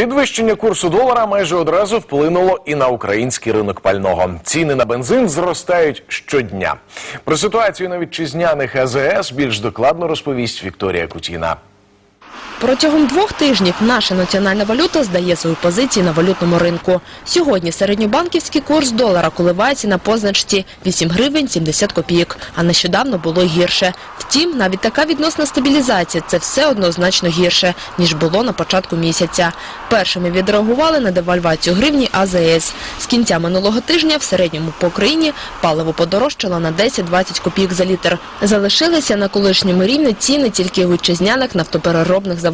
Підвищення курсу долара майже одразу вплинуло і на український ринок пального. Ціни на бензин зростають щодня. Про ситуацію на вітчизняних АЗС більш докладно розповість Вікторія Кутіна. Протягом двох тижнів наша національна валюта здає свої позиції на валютному ринку. Сьогодні середньобанківський курс долара коливається на позначці 8 гривень 70 копійок, а нещодавно було гірше. Втім, навіть така відносна стабілізація – це все одно значно гірше, ніж було на початку місяця. Першими відреагували на девальвацію гривні АЗС. З кінця минулого тижня в середньому по Україні паливо подорожчало на 10-20 копійок за літр. Залишилися на колишньому рівні ціни тільки вітчизняних нафтопереробних заводів,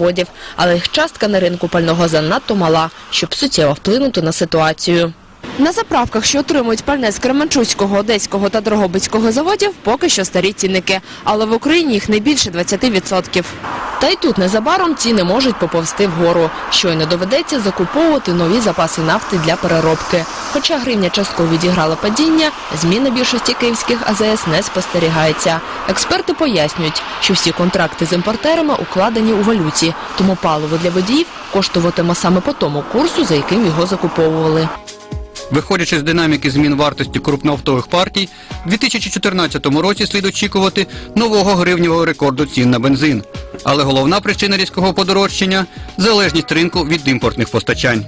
але їх частка на ринку пального занадто мала, щоб суттєво вплинути на ситуацію. На заправках, що отримують пальне з Кременчуцького, Одеського та Дрогобицького заводів, поки що старі цінники, але в Україні їх не більше 20%. Та й тут незабаром ціни можуть поповзти вгору. Щойно доведеться закуповувати нові запаси нафти для переробки. Хоча гривня частково відіграла падіння, зміни більшості київських АЗС не спостерігається. Експерти пояснюють, що всі контракти з імпортерами укладені у валюті, тому паливо для водіїв коштуватиме саме по тому курсу, за яким його закуповували. Виходячи з динаміки змін вартості крупноавтових партій, у 2014 році слід очікувати нового гривневого рекорду цін на бензин. Але головна причина різкого подорожчання залежність ринку від імпортних постачань.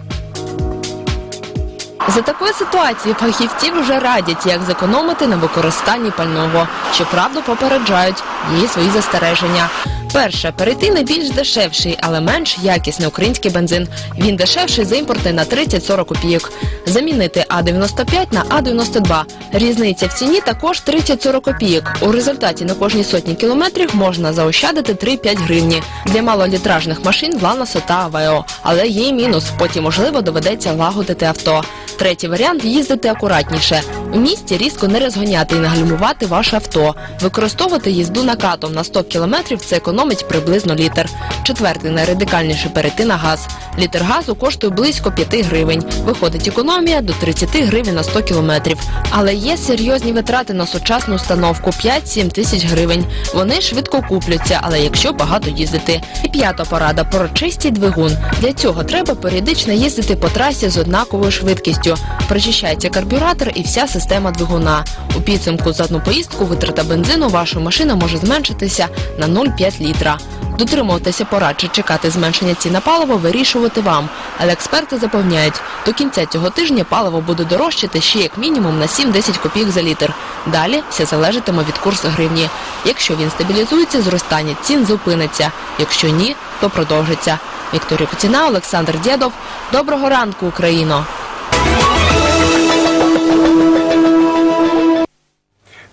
За такої ситуації фахівці вже радять, як зекономити на використанні пального. Щоправда, попереджають є свої застереження. Перше, перейти на більш дешевший, але менш якісний український бензин. Він дешевший за імпорти на 30-40 копійок. Замінити А95 на А92. Різниця в ціні також 30-40 копійок. У результаті на кожній сотні кілометрів можна заощадити 3-5 гривні. Для малолітражних машин Ланоса та Авео. Але є й мінус. Потім, можливо, доведеться лагодити авто. Третій варіант їздити акуратніше. У місті різко не розганяти і нагальмувати ваше авто. Використовувати їзду накатом на 100 км – це економить приблизно літр. Четвертий найрадикальніше перейти на газ. Літр газу коштує близько 5 гривень. Виходить економія до 30 гривень на 100 кілометрів. Але є серйозні витрати на сучасну установку 5-7 тисяч гривень. Вони швидко купляться, але якщо багато їздити. І п'ята порада прочистіть двигун. Для цього треба періодично їздити по трасі з однаковою швидкістю. Прочищається карбюратор і вся система двигуна. У підсумку за одну поїздку витрата бензину вашої машини може зменшитися на 0,5 літра. Дотримуватися порад чи чекати зменшення цін на паливо вирішувати вам. Але експерти запевняють, до кінця цього тижня паливо буде дорожчати ще як мінімум на 7-10 копійок за літр. Далі все залежатиме від курсу гривні. Якщо він стабілізується, зростання цін зупиниться. Якщо ні, то продовжиться. Вікторія Куціна, Олександр Дєдов. Доброго ранку, Україно!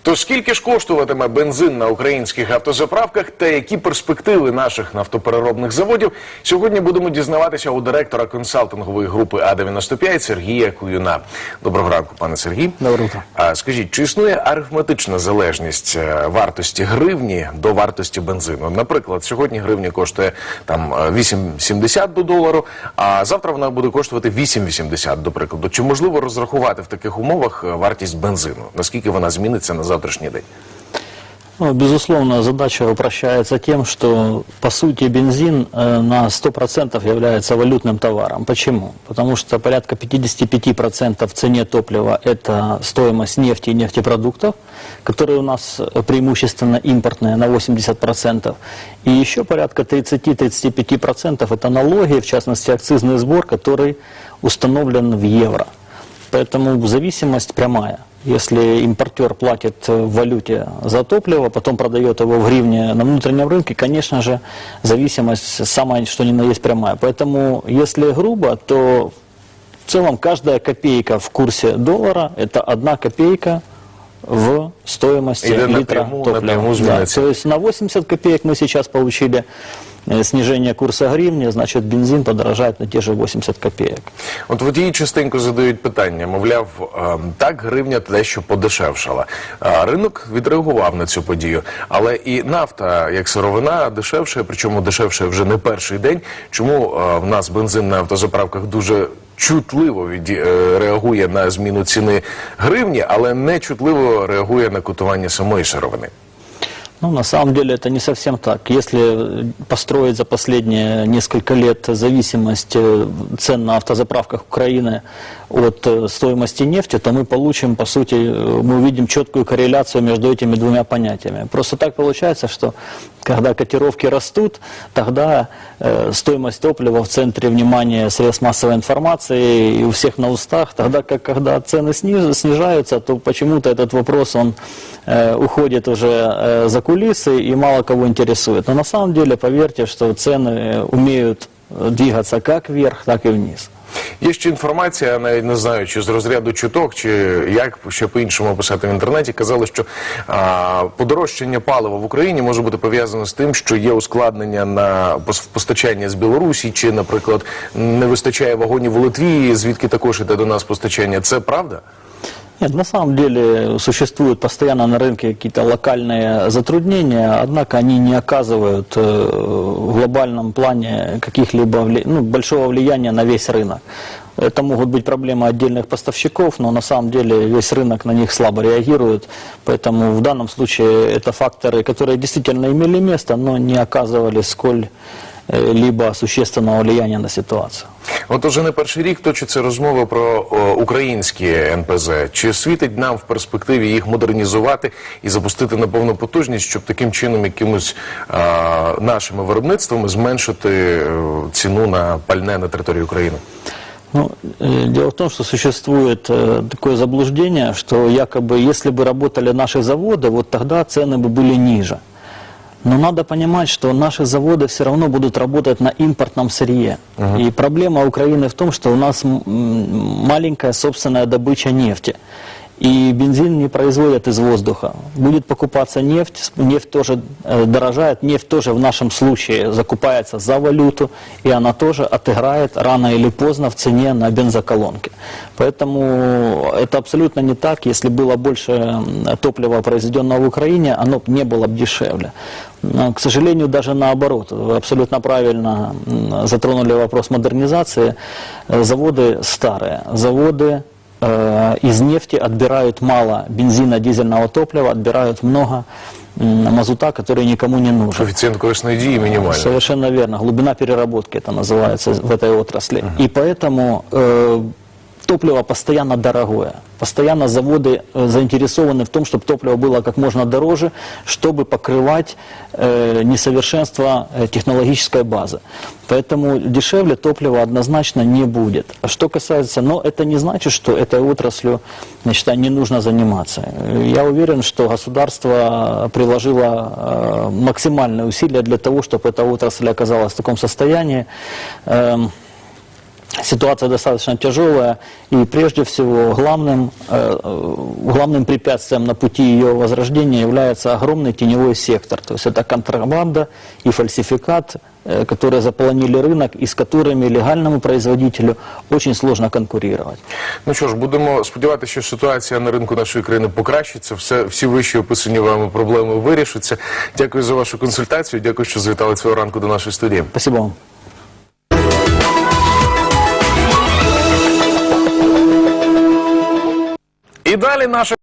То скільки ж коштуватиме бензин на українських автозаправках та які перспективи наших нафтопереробних заводів? Сьогодні будемо дізнаватися у директора консалтингової групи А95 Сергія Куюна. Доброго ранку, пане Сергій. Доброго. А скажіть, чи існує арифметична залежність е, вартості гривні до вартості бензину? Наприклад, сьогодні гривня коштує там е, 8,70 до долару, а завтра вона буде коштувати 8,80, до прикладу. Чи можливо розрахувати в таких умовах е, вартість бензину? Наскільки вона зміниться на завтрашній день? Ну, безусловно, задача упрощается тем, что, по сути, бензин э, на 100% является валютным товаром. Почему? Потому что порядка 55% в цене топлива – это стоимость нефти и нефтепродуктов, которые у нас преимущественно импортные на 80%. И еще порядка 30-35% – это налоги, в частности, акцизный сбор, который установлен в евро. Поэтому зависимость прямая. Если импортер платит в валюте за топливо, потом продает его в гривне на внутреннем рынке, конечно же, зависимость самая что ни на есть прямая. Поэтому, если грубо, то в целом каждая копейка в курсе доллара – это одна копейка в стоимости Или литра напрямую- топлива. напрямую Да, изменяется. то есть на 80 копеек мы сейчас получили э, снижение курса гривни, значит бензин подорожает на те же 80 копеек. От водії частенько задають питання, мовляв, ем, так гривня дещо подешевшала. А Ринок відреагував на цю подію, але і нафта як сировина дешевше, причому дешевше вже не перший день. Чому е, в нас бензин на автозаправках дуже чутливо від, е, реагує на зміну ціни гривні, але не чутливо реагує на котування самої сировини? Ну, на самом деле это не совсем так. Если построить за последние несколько лет зависимость э, цен на автозаправках Украины от э, стоимости нефти, то мы получим, по сути, э, мы увидим четкую корреляцию между этими двумя понятиями. Просто так получается, что когда котировки растут, тогда э, стоимость топлива в центре внимания средств массовой информации и у всех на устах, тогда как когда цены сниж- снижаются, то почему-то этот вопрос он э, уходит уже э, за кулисы и мало кого интересует. Но на самом деле, поверьте, что цены э, умеют э, двигаться как вверх, так и вниз. Є ще інформація, я навіть не знаю, чи з розряду чуток, чи як ще по-іншому описати в інтернеті. Казали, що а, подорожчання палива в Україні може бути пов'язано з тим, що є ускладнення на пос- постачання з Білорусі, чи, наприклад, не вистачає вагонів у Литві, звідки також іде до нас постачання. Це правда? Нет, на самом деле существуют постоянно на рынке какие-то локальные затруднения, однако они не оказывают э, в глобальном плане каких-либо ну, большого влияния на весь рынок. Это могут быть проблемы отдельных поставщиков, но на самом деле весь рынок на них слабо реагирует. Поэтому в данном случае это факторы, которые действительно имели место, но не оказывали сколь-либо существенного влияния на ситуацию. От уже не перший рік точаться розмови про о, українські НПЗ. Чи світить нам в перспективі їх модернізувати і запустити на повну потужність, щоб таким чином якимось а, нашими виробництвами зменшити е, ціну на пальне на території України? Ну, э, дело в том, что существует э, такое заблуждение, что якобы если бы работали наши заводы, вот тогда цены бы были ниже. Но надо понимать, что наши заводы все равно будут работать на импортном сырье. И проблема Украины в том, что у нас м, маленькая собственная добыча нефти. И бензин не производят из воздуха. Будет покупаться нефть, нефть тоже э, дорожает, нефть тоже в нашем случае закупается за валюту, и она тоже отыграет рано или поздно в цене на бензоколонке. Поэтому это абсолютно не так. Если было больше м, топлива, произведенного в Украине, оно б не было бы дешевле. Но, к сожалению, даже наоборот. Вы абсолютно правильно м, затронули вопрос модернизации. Э, Заводы старые, заводы э, из нефти отбирают мало бензина, дизельного топлива, отбирают много м, мазута, который никому не нужен. Коефіцієнт корисної дії мінімальний. Совершенно верно. Глубина переработки это называется в этой отрасли. И поэтому э, топливо постоянно дорогое. Постоянно заводы э, заинтересованы в том, чтобы топливо было как можно дороже, чтобы покрывать э, несовершенство э, технологической базы. Поэтому дешевле топливо однозначно не будет. А что касается, но это не значит, что этой отраслью, я считаю, не нужно заниматься. Э, Я уверен, что государство приложило э, максимальные усилия для того, чтобы эта отрасль оказалась в таком состоянии. Эм, Ситуация достаточно тяжелая, и прежде всего главным, э, э, главным препятствием на пути ее возрождения является огромный теневой сектор. То есть это контрабанда и фальсификат, э, которые заполонили рынок и с которыми легальному производителю очень сложно конкурировать. Ну що ж, будемо сподіватися, що ситуація на ринку нашої країни покращиться. Все, всі вищі описані вами проблеми вирішаться. Дякую за вашу консультацію. Дякую, що завітали цього ранку до нашої студії. Спасибо вам. І далі наша.